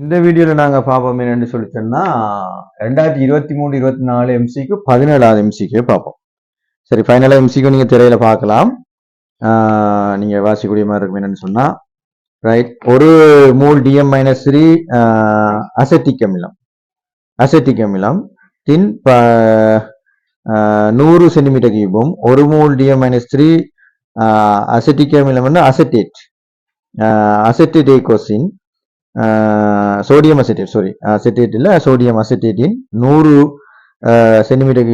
இந்த வீடியோவில் நாங்கள் பார்ப்போம் என்னென்னு சொல்லி ரெண்டாயிரத்தி இருபத்தி மூணு இருபத்தி நாலு எம்சிக்கு பதினேழாவது எம்சிக்கு பார்ப்போம். சரி ஃபைனலாக எம்சிக்கு நீங்கள் திரையில் பார்க்கலாம். நீங்கள் வாசிக்கூடிய மாதிரி இருக்கும் என்னென்னு சொன்னால் ரைட் ஒரு mole DM minus three acetic அமிலம் அசட்டிக் அமிலம் தின் ப- நூறு சென்டிமீட்டர் கியூபும் ஒரு mole DM minus three acetic அமிலம் வந்து அசட்டேட். அசட்டேட் ஏகோசின் சோடியம் அசிட்டேட் சாரி அசெட்டேட் இல்லை சோடியம் அசிட்டேட்டின் நூறு சென்டிமீட்டர்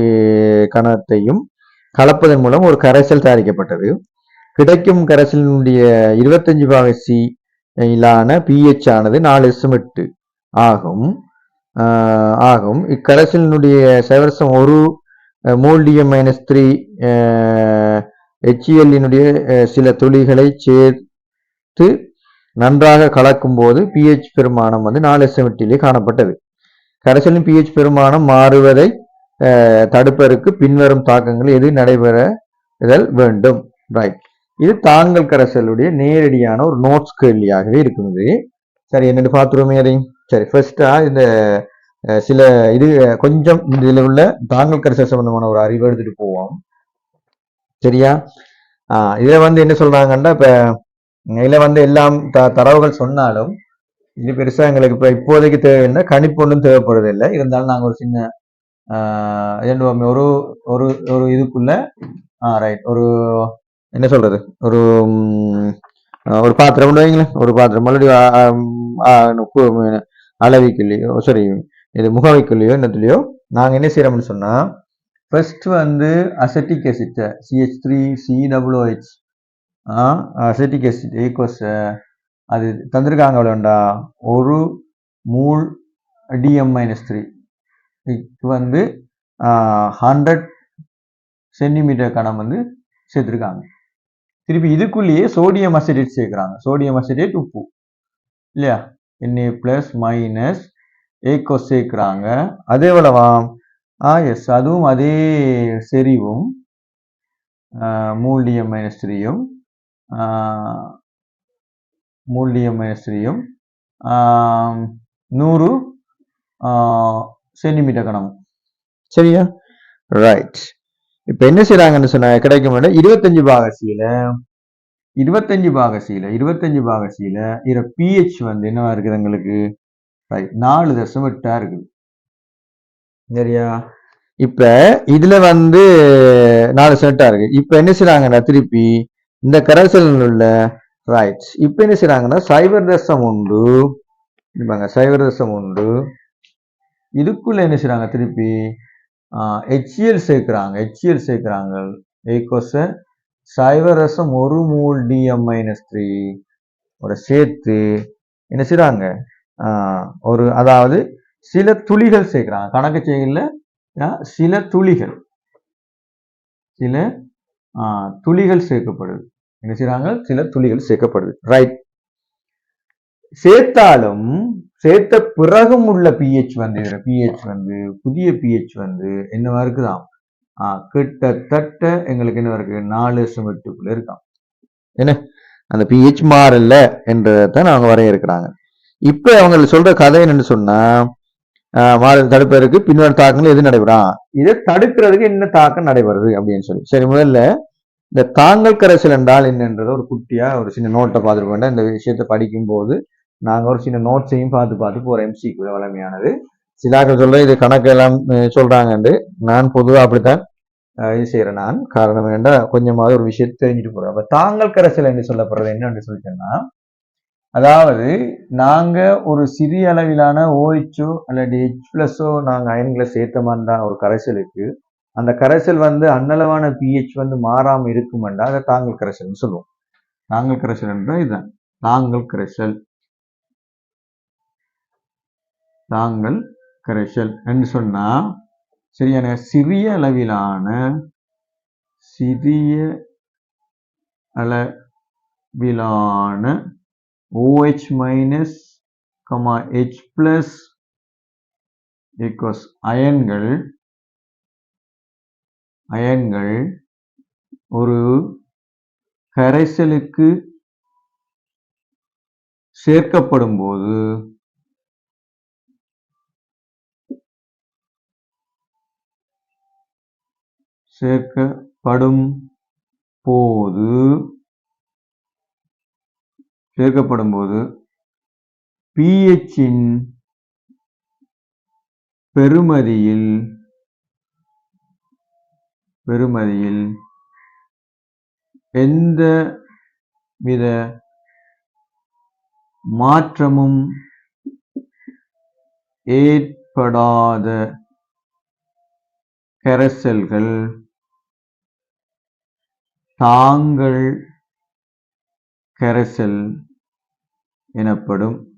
கணத்தையும் கலப்பதன் மூலம் ஒரு கரைசல் தயாரிக்கப்பட்டது. கிடைக்கும் கரைசலினுடைய இருபத்தஞ்சு பாகை சி இலான பிஹெச் ஆனது நாலு எஸ்எட்டு ஆகும். ஆகும். இக்கரைசலினுடைய சவரசம் ஒரு மூல்டியம் மைனஸ் த்ரீ ஹெச்இஎல்லினுடைய சில துளிகளை சேர்த்து நன்றாக கலக்கும் போது பிஹெச் பெருமானம் வந்து நாலு எஸ்எம்டிலே காணப்பட்டது. கரைசலின் பிஹெச் பெருமானம் மாறுவதை தடுப்பதற்கு பின்வரும் தாக்கங்கள் எது நடைபெற இதழ் வேண்டும். ரைட் இது தாங்கல் கரைசலுடைய நேரடியான ஒரு நோட்ஸ் கேள்வியாகவே இருக்குது சரி என்னென்னு பார்த்துருவோமே அதை சரி ஃபர்ஸ்டா இந்த சில இது கொஞ்சம் இதில் உள்ள தாங்கல் கரைசல் சம்பந்தமான ஒரு அறிவு எடுத்துட்டு போவோம். சரியா? ஆஹ் இதுல வந்து என்ன சொல்றாங்கன்னா இப்ப இதில் வந்து எல்லாம் த தரவுகள் சொன்னாலும் இது பெருசாக எங்களுக்கு இப்போ இப்போதைக்கு தேவையில்லை கணிப்பு ஒன்றும் தேவைப்படுறது இல்லை இருந்தாலும் நாங்கள் ஒரு சின்ன என்ன ஒரு ஒரு ஒரு இதுக்குள்ள ஆ ரைட் ஒரு என்ன சொல்றது? ஒரு ஒரு பாத்திரம் கொண்டு வைங்களேன் ஒரு பாத்திரம் மறுபடியும் அளவிக்குள்ளேயோ சாரி இது முகவைக்குள்ளேயோ என்னத்துலையோ நாங்கள் என்ன செய்கிறோம்னு சொன்னால் ஃபர்ஸ்ட் வந்து acetic acid CH three C W H acetic acid aqueous அது தந்திருக்காங்க எவ்வளோண்டா ஒரு மூல் டிஎம் மைனஸ் த்ரீ வந்து ஹண்ட்ரட் சென்டிமீட்டர் கணம் வந்து சேர்த்துருக்காங்க திருப்பி இதுக்குள்ளேயே சோடியம் அசிடேட் சேர்க்குறாங்க சோடியம் அசிடேட் உப்பு இல்லையா என்ஏ ப்ளஸ் மைனஸ் ஏக்கோ சேர்க்குறாங்க அதே எவ்வளவா ஆ எஸ் அதுவும் அதே செறிவும் மூல்டியம் மைனஸ் த்ரீயும் மூல்டியம் மைனஸ் நூறு சென்டிமீட்டர் கணமும். சரியா? ரைட் இப்போ என்ன செய்கிறாங்கன்னு சொன்னா கிடைக்கும் இருபத்தஞ்சு பாகசியில இருபத்தஞ்சு பாகசியில இருபத்தஞ்சு பாகசியில இதில் பிஹெச் வந்து என்னவா இருக்குது எங்களுக்கு? ரைட் நாலு தசம் எட்டா இருக்குது. சரியா? இப்ப இதுல வந்து நாலு செட்டா இருக்கு. இப்ப என்ன செய்கிறாங்கன்னா திருப்பி இந்த கரைசலில் உள்ள ரைட்ஸ் இப்போ என்ன செய்கிறாங்கன்னா சைபர் தசம் உண்டு. இருப்பாங்க சைபர் தசம் உண்டு. இதுக்குள்ள என்ன செய்றாங்க திருப்பி ஹெச்இஎல் சேர்க்குறாங்க ஹெச்இஎல் சேர்க்குறாங்க. ஏகோச சைபர் ரசம் ஒரு மூல் டிஎம் மைனஸ் த்ரீ ஒரு சேர்த்து என்ன செய்கிறாங்க ஆஹ் ஒரு அதாவது சில துளிகள் சேர்க்குறாங்க. கணக்கு செய்யல சில துளிகள். சில ஆஹ், துளிகள் சேர்க்கப்படுது. என்ன செய்யறாங்க சில துளிகள் சேர்க்கப்படுது. ரைட் சேர்த்தாலும் சேர்த்த பிறகும் உள்ள பிஹெச் வந்து இதுல பிஹெச் வந்து புதிய பிஹெச் வந்து என்னவா இருக்குதாம்? ஆஹ், கிட்டத்தட்ட எங்களுக்கு என்ன இருக்கு? நாலு எட்டுக்குள்ள இருக்காம். என்ன? அந்த பிஹெச் மாறல என்றதான் அவங்க வரையறுக்கிறாங்க. இப்ப அவங்க சொல்ற கதை என்னன்னு சொன்னா மாறுதல் தடுப்பதற்கு பின்வரும் தாக்கங்கள் எது நடைபெறும் இதை தடுக்கிறதுக்கு என்ன தாக்கம் நடைபெறுது அப்படின்னு சொல்லி. சரி முதல்ல இந்த தாங்கல் கரைசல் என்றால் என்னன்றத ஒரு குட்டியா ஒரு சின்ன நோட்டை பார்த்துட்டு வேண்டாம் இந்த விஷயத்தை படிக்கும்போது நாங்கள் ஒரு சின்ன நோட்ஸையும் பார்த்து பார்த்து போற எம்சிக்கு வளமையானது. சிலாக்கள் சொல்ல இது கணக்கெல்லாம் எல்லாம் சொல்றாங்கண்டு. நான் பொதுவாக அப்படித்தான் இது செய்யறேன் நான். காரணம் என்னடா கொஞ்சமாவது ஒரு விஷயத்தை தெரிஞ்சுட்டு போறோம் அப்ப தாங்கல் கரைசல் என்று சொல்லப்படுறது என்னன்னு சொல்லிட்டேன்னா அதாவது நாங்க ஒரு சிறிய அளவிலான ஓஹெச்சோ அல்லது ஹெச் பிளஸோ நாங்கள் அயன்களை சேர்த்த மாதிரி தான் ஒரு கரைசலுக்கு அந்த கரைசல் வந்து அன்னளவான பிஹெச் வந்து மாறாமல் இருக்குமெண்டா அதை தாங்கல் கரைசல்னு சொல்லுவோம். தாங்கல் கரைசல் என்றால் இதுதான். தாங்கல் கரைசல். தாங்கல் கரைசல் என்று சொன்னால் சரியான சிறிய அளவிலான சிறிய அளவிலான O H minus comma H plus equals அயன்கள் அயன்கள் ஒரு கரைசலுக்கு சேர்க்கப்படும்போது சேர்க்கப்படும் போது சேர்க்கப்படும் போது பிஹெச்சின் பெறுமதியில் பெறுமதியில் எந்த வித மாற்றமும் ஏற்படாத கரைசல்கள் தாங்கள் கரைசல் எனப்படும்.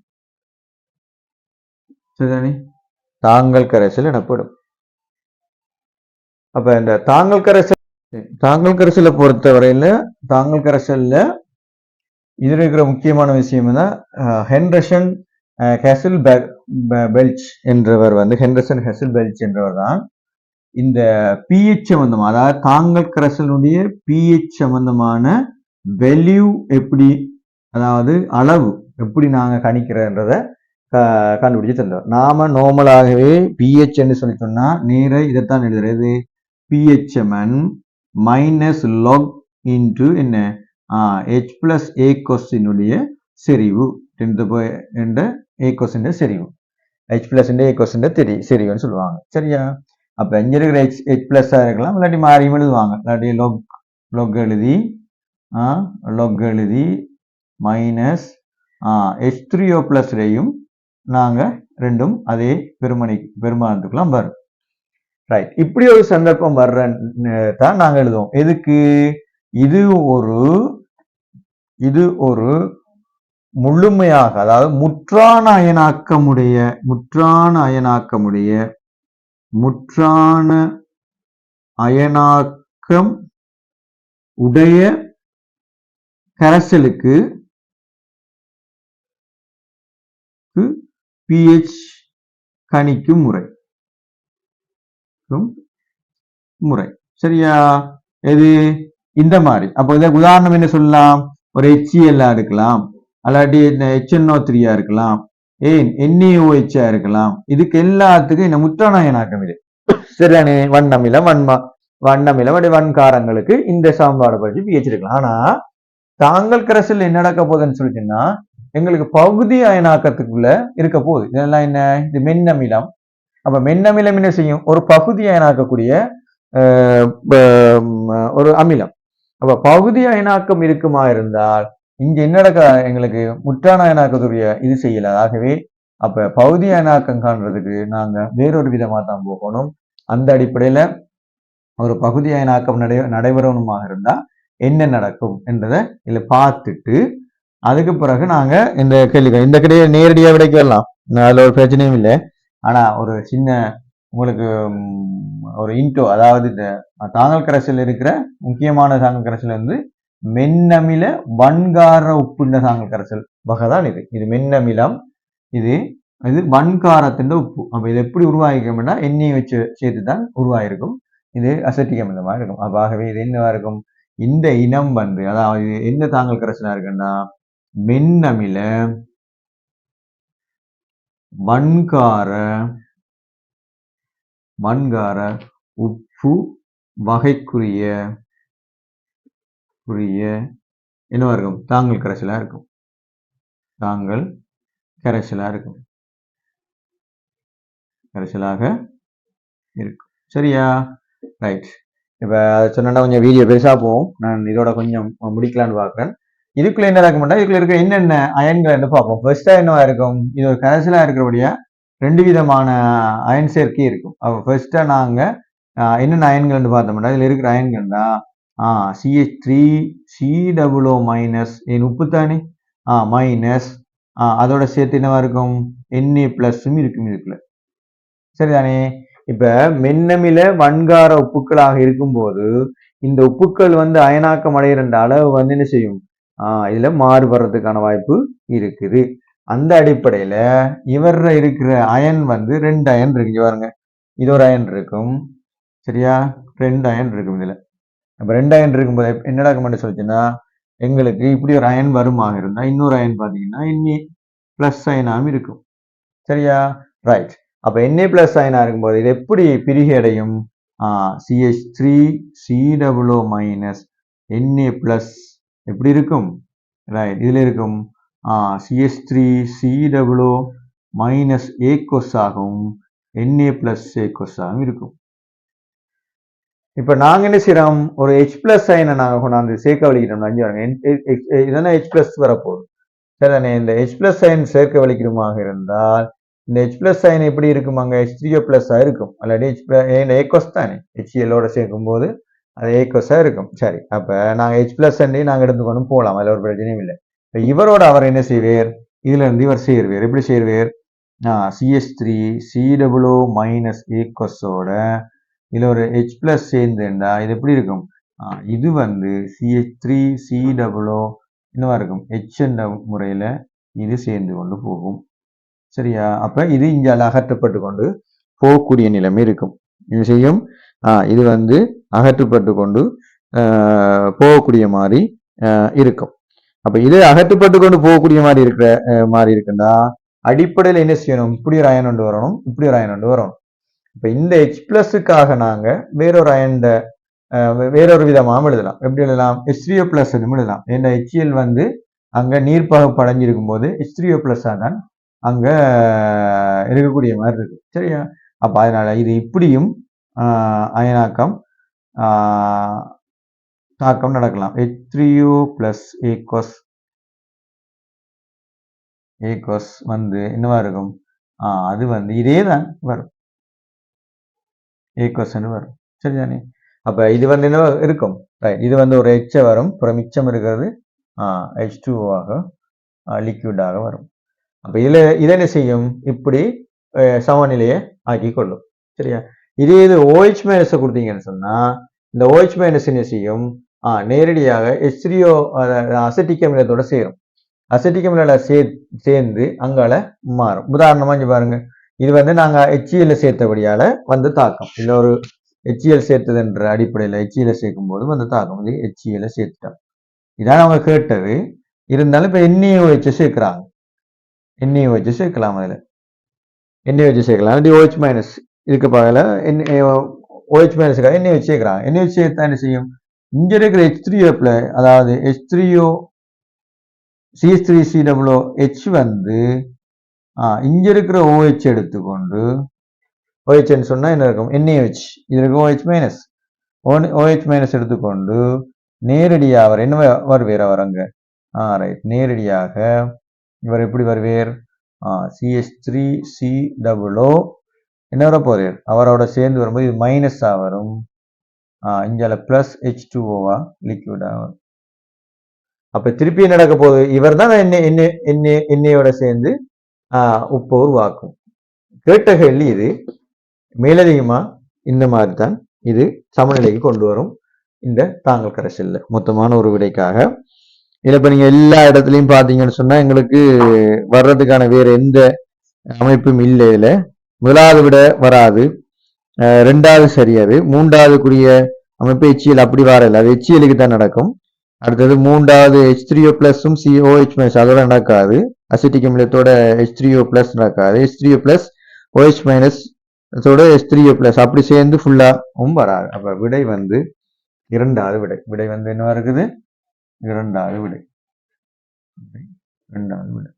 சரிதானே? தாங்கள் கரைசல் எனப்படும். அப்ப இந்த தாங்கள் கரைசல் தாங்கள் கரைசலை பொறுத்தவரையில தாங்கள் கரைசல்ல இதில் இருக்கிற முக்கியமான விஷயம் தான் ஹென்ரசன் ஹெசில் பெல்ச் என்றவர் வந்து ஹென்ரசன் ஹெசில் பெல்ச் என்றவர் தான். இந்த பிஹெச் சம்பந்தமாக அதாவது தாங்கள் கரைசலுடைய பிஹெச் சம்பந்தமான வெல்யூ எப்படி அதாவது அளவு எப்படி நாங்கள் கணிக்கிறன்றத க- கண்டுபிடிச்சு தந்தோம் நாம நார்மலாகவே பிஹெச் என்று சொல்லி சொன்னா நீரை இதைத்தான் எழுதுறது. பிஹெச்எம்என் மைனஸ் லாக் இன்டு என்ன? ஹெச் ப்ளஸ் ஏ கொஸ்டினுடைய செறிவு. டென்த் என்ற ஏ கொஸ்டின் செறிவு. ஹெச் பிளஸ் ஏ கொஸ்டின் தெரி செறிவுன்னு சொல்லுவாங்க. சரியா? அப்போ இங்க இருக்கிற ஹெச் ஹெச் ப்ளஸ்ஸாக இருக்கலாம். இல்லாட்டி மாறியும் எழுதுவாங்க. இல்லாட்டி லொக் லொக் எழுதி லொக் எழுதி மைனஸ் ஹெச் த்ரீ ஓ பிளஸ்லையும் நாங்கள் ரெண்டும் அதே பெருமணி பெருமானத்துக்குலாம் வரும். ரைட் இப்படி ஒரு சந்தர்ப்பம் வர்ற தான் நாங்கள் எழுதுவோம். எதுக்கு? இது ஒரு இது ஒரு முழுமையாக அதாவது முற்றான அயனாக்கமுடைய முற்றான அயனாக்கமுடைய முற்றான அயனாக்கம் உடைய கரைசலுக்கு பிஹெச் கணிக்கும் முறை. முறை. சரியா? எது? இந்த மாதிரி. அப்போ இதை உதாரணம் என்ன சொல்லலாம்? ஒரு HCl இருக்கலாம். அல்லாட்டி இந்த HNO த்ரீயா இருக்கலாம். ஏன்? என்ஏஓஹெச்சா ஆ இருக்கலாம். இதுக்கு எல்லாத்துக்கும் இந்த முற்றானாயனாக்கம் இது. சரியானே வண்ணமிலம் வன்மா. வண்ணமிலம் அப்படி வன்காரங்களுக்கு இந்த சாம்பாடை பற்றி பிஹெச்சிருக்கலாம் ஆனா தாங்கள் கரசில் என்ன நடக்க போகுதுன்னு சொல்லிட்டீங்கன்னா எங்களுக்கு பகுதி அயனாக்கத்துக்குள்ள இருக்க போகுது. இதெல்லாம் என்ன? இது மென்னமிலம். அப்ப மென்னமிலம் என்ன செய்யும்? ஒரு பகுதி அயனாக்கக்கூடிய ஒரு அமிலம். அப்ப பகுதி அயனாக்கம் இருக்குமா இருந்தால் இங்க என்ன நடக்க எங்களுக்கு முற்றான அயனாக்கத்துடைய இது செய்யல. ஆகவே அப்ப பகுதி அயனாக்கம் காண்றதுக்கு நாங்க வேறொரு விதமா தான் போகணும். அந்த அடிப்படையில ஒரு பகுதி அயனாக்கம் நடை நடைபெறணுமாக இருந்தா என்ன நடக்கும் என்றதை இதுல பார்த்துட்டு அதுக்கு பிறகு நாங்க இந்த கேள்விகள் இந்த கிடையை நேரடியா விடைக்கு வரலாம். அதுல ஒரு பிரச்சனையும் இல்லை. ஆனால் ஒரு சின்ன உங்களுக்கு ஒரு இன்டோ அதாவது இந்த தாங்கல் கரைசல் இருக்கிற முக்கியமான தாங்கல் கரைசல் வந்து மென்னமில வன்கார உப்புண்ட தாங்கல் கரைசல். வகை தான் இது. இது மென்னமிலம் இது இது வன்காரத்தின் உப்பு. அப்போ இது எப்படி உருவாகிக்கணும்னா எண்ணெயை வச்சு சேர்த்து தான் உருவாகிருக்கும் இது அசட்டிக் அமிலமாக இருக்கும். அப்ப ஆகவே இது என்னவா இருக்கும்? இந்த இனம் வந்து அதாவது இது என்ன தாங்கல் கரைசலாக இருக்குன்னா மென்னமில வன்கார வன்கார உப்பு வகைக்குரிய குரிய என்னவா இருக்கும்? தாங்கள் கரைசலா இருக்கும். தாங்கள் கரைசலா இருக்கும். கரைசலாக இருக்கும். சரியா? ரைட் இப்போ அதை சொன்னா கொஞ்சம் வீடியோ பெருசா போகும். நான் இதோட கொஞ்சம் முடிக்கலான்னு பார்க்குறேன் இதுக்குள்ள என்ன இருக்கும்னா இதுக்குள்ள இருக்க என்னென்ன அயன்கள் என்று பார்ப்போம். ஃபர்ஸ்டா என்னவா இருக்கும்? இது ஒரு கரைசலா இருக்கிறபடியா ரெண்டு விதமான அயன் சேர்க்கை இருக்கும். அப்போ ஃபர்ஸ்டா நாங்க என்னென்ன என்னென்ன அயன்கள்னு பார்த்தோம்னா இதுல இருக்கிற அயன்கள் தான் CH three C double O minus என் உப்பு தானே ஆ மைனஸ் அதோட சேர்த்து என்னவா இருக்கும்? என்ஏ பிளஸ்ஸும் இருக்கும் இதுக்குள்ள. சரிதானே? இப்ப மென்னமில வன்கார உப்புக்களாக இருக்கும்போது இந்த உப்புக்கள் வந்து அயனாக்கம் அடைகிற அளவு வந்து என்ன செய்யும்? இதில் மாறுபடுறதுக்கான வாய்ப்பு இருக்குது. அந்த அடிப்படையில் இவரில் இருக்கிற அயன் வந்து ரெண்டு அயன் இருக்கு பாருங்க. இது ஒரு அயன் இருக்கும். சரியா? ரெண்டு அயன் இருக்கும் இதில். இப்போ ரெண்டு அயன் இருக்கும்போது என்னடா கமெண்ட் சொல்லிச்சுன்னா எங்களுக்கு இப்படி ஒரு அயன் வருமாக இருந்தால் இன்னொரு அயன் பார்த்தீங்கன்னா இன்னி ப்ளஸ் அயனாகவும் இருக்கும். சரியா? ரைட் அப்போ என்ஏ பிளஸ் அயனாக இருக்கும்போது இது எப்படி பிரிகை அடையும்? CH three C double O minus N A plus எப்படி இருக்கும்? ரைட் இதில் இருக்கும் C S three C double O minus aqueous ஆகவும் என்ஏ ப்ளஸ் கொஸ் ஆகவும் இருக்கும். இப்போ நாங்கள் என்ன செய்கிறோம் ஒரு ஹெச் பிளஸ் சைனை நாங்கள் கொண்டாந்து சேர்க்க வலிக்கிறோம். அஞ்சு வரங்க இதெல்லாம் ஹெச் பிளஸ் வரப்போகுது. சரிதானே இந்த ஹெச் பிளஸ் சைன் சேர்க்க வலிக்கிறமாக இருந்தால் இந்த ஹெச் பிளஸ் சைன் எப்படி இருக்கும்? அங்கே ஹெச் த்ரீஓ பிளஸ்ஸாக இருக்கும். அல்லாட்டி ஹெச் ஏகோஸ் தானே? ஹெச்எல்லோட சேர்க்கும் போது அது ஏகோஸாக இருக்கும். சரி அப்போ நாங்கள் ஹெச் ப்ளஸ் நாங்கள் எடுத்துக்கொண்டு போகலாம் அதில் ஒரு பிரச்சனையும் இல்லை. இப்போ இவரோட அவர் என்ன செய்வார்? இதிலிருந்து இவர் சேர்வார். எப்படி சேர்வேர்? C S three C double O minus ஏக்கோஸோட இதில் ஒரு ஹெச் ப்ளஸ் சேர்ந்துண்டா இது எப்படி இருக்கும்? இது வந்து சிஹெச் த்ரீ சி டபுளோ என்னவா இருக்கும்? ஹெச் என்ற முறையில் இது சேர்ந்து கொண்டு போகும். சரியா? அப்போ இது இங்கே அகற்றப்பட்டு கொண்டு போகக்கூடிய நிலைமை இருக்கும். இது செய்யும்? இது வந்து அகற்றப்பட்டு கொண்டு போகக்கூடிய மாதிரி இருக்கும். அப்போ இது அகற்றப்பட்டு கொண்டு போகக்கூடிய மாதிரி இருக்கிற மாதிரி இருக்குன்னா அடிப்படையில் என்ன செய்யணும்? இப்படி ஒரு அயன் ஒன்று வரணும் இப்படி ஒரு அயன் ஒன்று வரணும். இப்போ இந்த ஹெச் பிளஸுக்காக நாங்கள் வேறொரு அயன்ட வேறொரு விதமாகவும் எழுதலாம். எப்படி எழுதலாம்? ஹெச்ரிஓ பிளஸ் எழுதலாம். ஏன்னா ஹெச்இஎல் வந்து அங்கே நீர்ப்பாக படைஞ்சிருக்கும் போது ஹெச்ரிஓ பிளஸ்ஸாக தான் அங்கே இருக்கக்கூடிய மாதிரி இருக்கு. சரியா? அப்போ அதனால இது இப்படியும் அயனாக்கம். ஆஹ், தாக்கம் நடக்கலாம். H U plus aqueous aqueous வந்து என்னவா இருக்கும்? ஆஹ், அது வந்து இதே தான் வரும் ஏகோஸ்ன்னு வரும். சரிதானே? அப்போ இது வந்து என்ன இருக்கும்? ரைட் இது வந்து ஒரு எச்ச வரும். அப்புறம் மிச்சம் இருக்கிறது ஹெச் டூவாக லிக்யூடாக வரும். அப்போ இதில் இதை என்ன செய்யும்? இப்படி சமநிலையை ஆக்கி கொள்ளும் சரியா? இதே இது ஓஹெச் மைனஸை OH கொடுத்தீங்கன்னு சொன்னால் இந்த OH ஓஹெச் மைனஸ் என்ன செய்யும்? ஆ, நேரடியாக எச்ரியோ அசட்டிக் அமிலத்தோட சேரும். அசட்டிக் அமிலோட சே சேர்ந்து அங்கால மாறும். உதாரணமா இங்க பாருங்க. இது வந்து நாங்கள் எச்சியில் சேர்த்தபடியால் வந்து தாக்கம். இல்லை ஒரு HCl சேர்த்ததுன்ற அடிப்படையில் எச்சியில் சேர்க்கும் போது வந்து தாக்கம். இது எச்சியில் சேர்த்துட்டோம். இதான் அவங்க கேட்டது. இருந்தாலும் இப்போ எண்ணெயை வச்சு சேர்க்குறாங்க. எண்ணெயை வச்சு சேர்க்கலாம் அதில். எண்ணெய் வச்சு சேர்க்கலாம். இல்லாட்டி ஓஹெச் மைனஸ் இதுக்கு பகல என்ன ஓஹெச் எண்ணெய் வச்சு சேர்க்கிறாங்க என்ன வச்சு சேர்த்தா என்ன செய்யும்? இங்க இருக்கிற ஹெச் த்ரீ அதாவது H த்ரீயோ C S three C W H வந்து ஆ, இங்க இருக்கிற ஓஹெச் எடுத்துக்கொண்டு ஓஹெச்ன்னு சொன்னால் சொன்னா என்ன இருக்கும்? என்ஏஹெச் இது இருக்கும் ஓஹெச் மைனஸ் ஓஹெச் மைனஸ் எடுத்துக்கொண்டு நேரடியாக அவர் என்ன வருவேர் அவர் அங்க ஆ ரைட் நேரடியாக இவர் எப்படி வருவேர்? C S three C double O என்ன வர அவரோட சேர்ந்து வரும்போது இது மைனஸாக வரும். ஆ, ப்ளஸ் ஹெச் டூ ஓவா லிக்விடாக வரும். அப்ப திருப்பி நடக்க போகுது? இவர் தான் எண்ணெய் எண்ணெய் எண்ணெய் எண்ணெயோட சேர்ந்து ஆஹ் உப்பை உருவாக்கும். கேட்ட கேள்வி இது. மேலதிகமா இந்த மாதிரி தான் இது சமநிலைக்கு கொண்டு வரும். இந்த தாங்கல் கரைசல்ல மொத்தமான ஒரு விடைக்காக. இதில் இப்போ நீங்கள் எல்லா இடத்துலையும் பார்த்தீங்கன்னு சொன்னால் எங்களுக்கு வர்றதுக்கான வேறு எந்த அமைப்பும் இல்லை இதில். முதலாவது விட வராது. ரெண்டாவது சரியாது மூன்றாவதுக்குரிய அமைப்பு எச்சிஎல் அப்படி வரல அது எச்சிஎலுக்கு தான் நடக்கும். அடுத்தது மூன்றாவது ஹெச் த்ரீஓ பிளஸும் சிஓஹெச் மைனஸ் அதோட நடக்காது. அசிட்டிக் அமிலத்தோட ஹெச் த்ரீஓ பிளஸ் நடக்காது. H three O plus O H minus அதோட ஹெச் த்ரீஓ பிளஸ் அப்படி சேர்ந்து ஃபுல்லாகவும் வராது. அப்போ விடை வந்து இரண்டாவது விடை. விடை வந்து என்ன இருக்குது? இரண்டாவது விடை. இரண்டாவது விடை.